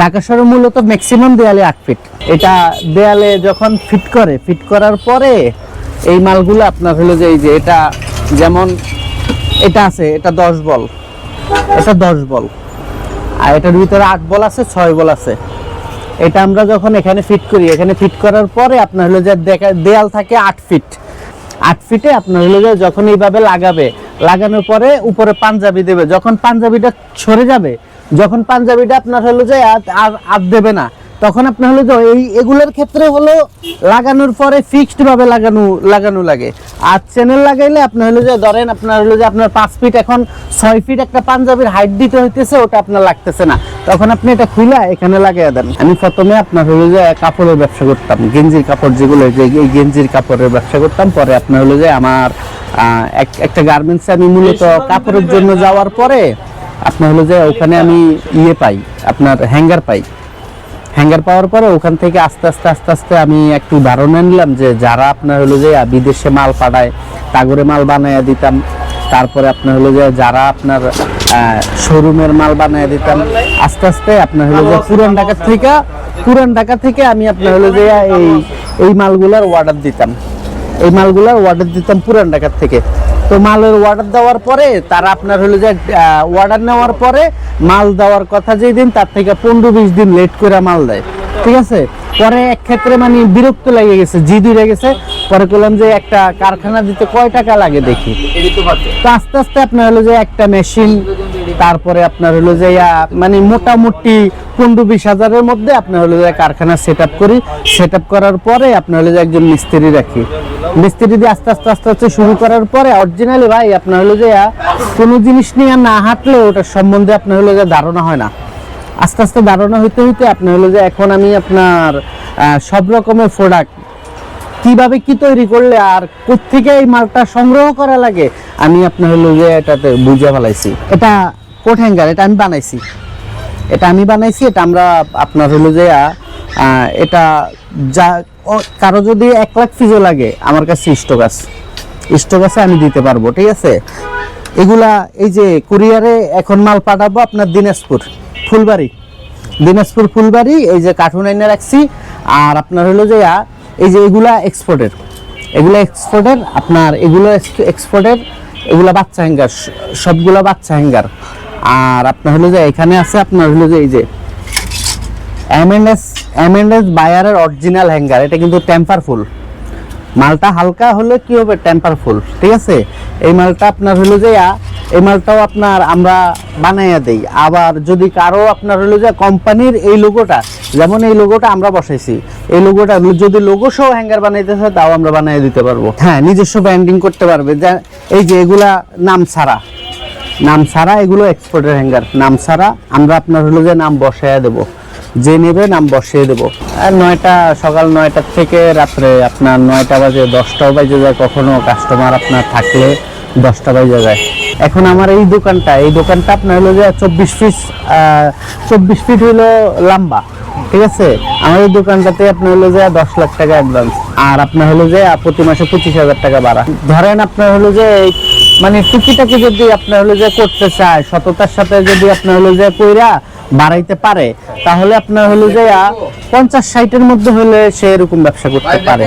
ঢাকা শহরে মূলত ম্যাক্সিমাম দেয়ালে আট ফিট এটা দেয়ালে যখন ফিট করে ফিট করার পরে এই মালগুলো আপনার হলো যে এই যে এটা যেমন এটা আছে, এটা দশ বল। এটা দশ বল। আর এটার ভিতরে আট বল আছে, ছয় বল আছে। এটা আমরা যখন এখানে ফিট করি, এখানে ফিট করার পরে আপনার হলো যে দেয়াল থাকে আট ফিট আট ফিটে আপনার হলো যে যখন এইভাবে লাগাবে, লাগানোর পরে উপরে পাঞ্জাবি দেবে। যখন পাঞ্জাবিটা সরে যাবে যখন পাঞ্জাবিটা আপনার হলো যে আর আর- দেবে না তখন আপনার হলো যে এই এগুলোর ক্ষেত্রে হলো লাগানোর পরে ফিক্সড ভাবে লাগানো লাগানো লাগে। আর চ্যানেল লাগাইলে আপনার হলো যে ধরেন আপনার হলো যে আপনার পাঁচ ফিট এখন ছয় ফিট একটা পাঞ্জাবির হাইট দিতে হইতেছে ওটা আপনার লাগতেছে না। তখন আপনি এটা খুলে এখানে লাগিয়ে দেন। আমি প্রথমে আপনার হলো যে কাপড়ের ব্যবসা করতাম গেঞ্জির কাপড় যেগুলো যে এই গেঞ্জির কাপড়ের ব্যবসা করতাম। পরে আপনার হলো যে আমার আহ, একটা গার্মেন্টসে আমি মূলত কাপড়ের জন্য যাওয়ার পরে আপনার হলো যে ওখানে আমি ইয়ে পাই, আপনার হ্যাঙ্গার পাই। হ্যাঙ্গার পাওয়ার পরে ওখান থেকে আস্তে আস্তে আস্তে আস্তে আমি একটু ধারণা নিলাম যে যারা আপনার হলো যে বিদেশে মাল পাঠায়, তাগরে মাল বানাইয়া দিতাম, তারপরে আপনার হলো যে যারা আপনার শোরুমের মাল বানাইয়া দিতাম, আস্তে আস্তে আপনার হলো যে পুরান ঢাকা থেকে, পুরান ঢাকা থেকে আমি আপনার হলো যে এই এই মালগুলোর অর্ডার দিতাম। এই মালগুলার অর্ডার দিতাম পুরান ঢাকার থেকে। তো মালের অর্ডার দেওয়ার পরে তারা আপনার হলো যে অর্ডার নেওয়ার পরে মাল দেওয়ার কথা যেই দিন তার থেকে পনেরো বিশ দিন লেট করে মাল দেয়। ঠিক আছে? পরে এক ক্ষেত্রে মানে বিরক্ত লেগে গেছে জিদ উড়ে গেছে। পরে বললাম যে একটা কারখানা দিতে কয় টাকা লাগে দেখি? তো আস্তে আস্তে আপনার হলো যে একটা মেশিন তারপরে আপনার হলো যে মানে মোটামুটি পনেরো বিশ হাজারের মধ্যে আপনার হলো যে কারখানা সেট করি। সেট আপ করার পরে আপনার হলো যে একজন মিস্ত্রি রাখি। মিস্ত্রি দিয়ে আস্তে আস্তে আস্তে আস্তে শুরু করার পরে অরিজিনালি ভাই আপনার হলো যে কোনো জিনিস নিয়ে না হাঁটলে ওটার সম্বন্ধে আপনার হলো যে ধারণা হয় না। আস্তে আস্তে ধারণা হইতে হইতে আপনার হলো যে এখন আমি আপনার সব রকমের প্রোডাক্ট কীভাবে কি তৈরি করলে আর কোথেকে এই মালটা সংগ্রহ করা লাগে, আমি আপনার হলো যে এটাতে বুঝে ফেলাইছি। এটা কোট হ্যাঙ্গার এটা আমি বানাইছি। এটা আমি বানাইছি, এটা আমরা আপনার হলো যে এটা যা কারও যদি এক লাখ পিজো লাগে, আমার কাছে স্টক আছে। স্টক আছে, আমি দিতে পারব, ঠিক আছে? এগুলা, এই যে কুরিয়ারে এখন মাল পাঠাবো আপনার দিনাজপুর, ফুলবাড়ি। দিনাজপুর, ফুলবাড়ি, এই যে কার্টুন এনে রাখছি, আর আপনার হলো যে এই যে এগুলা এক্সপোর্টের এগুলা এক্সপোর্টের আপনার এগুলো এক্সপোর্টের এগুলা বাচ্চা হ্যাঙ্গার সবগুলা বাচ্চা হ্যাঙ্গার আর আপনার হলো যে, এখানে আছে আপনার হলো যে, এই যে এমএনএস এমএনএস বায়ারের অরিজিনাল হ্যাঙ্গার এটা কিন্তু টেম্পার ফুল মালটা হালকা হলে কি হবে? টেম্পার ফুল ঠিক আছে? এই মালটা আপনার হলো যে, এই মালটাও আপনার আমরা বানাইয়া দেই। আবার যদি কারও আপনার হলো যে কোম্পানির এই লোগোটা যেমন এই লোগোটা আমরা বসাইছি, এই লোগোটা যদি লোগো সহ হ্যাঙ্গার বানাইতে হয় তাও আমরা বানিয়ে দিতে পারব। হ্যাঁ নিজস্ব ব্র্যান্ডিং করতে পারবে। যা, এই যে এগুলা নাম ছাড়া। নাম ছাড়া এগুলো এক্সপোর্টের হ্যাঙ্গার নাম ছাড়া আমরা আপনার হলো যে, নাম বসাইয়া দেবো। যে নেবে নাম বসিয়ে দেবো। আর নয়টা, সকাল নয়টা থেকে রাত্রে আপনার নয়টা বাজে দশটাও বাজে যায় কখনো কাস্টমার আপনার থাকলে দশটা বাজে যায়। এখন আমার এই দোকানটা এই দোকানটা আপনার হলো যে চব্বিশ ফিট চব্বিশ ফিট হলো লম্বা, ঠিক আছে? আমার এই দোকানটাতে আপনার হলো যে দশ লাখ টাকা অ্যাডভান্স আর আপনার হলো যে প্রতি মাসে পঁচিশ হাজার টাকা ভাড়া। ধরেন আপনার হলো যে মানে টুকিটাকি যদি আপনার হলো যে করতে চায়, সততার সাথে যদি আপনার হলো যে কইরা বাড়াইতে পারে তাহলে আপনার হলো যে পঞ্চাশ ষাটের মধ্যে হলে সে এরকম ব্যবসা করতে পারে।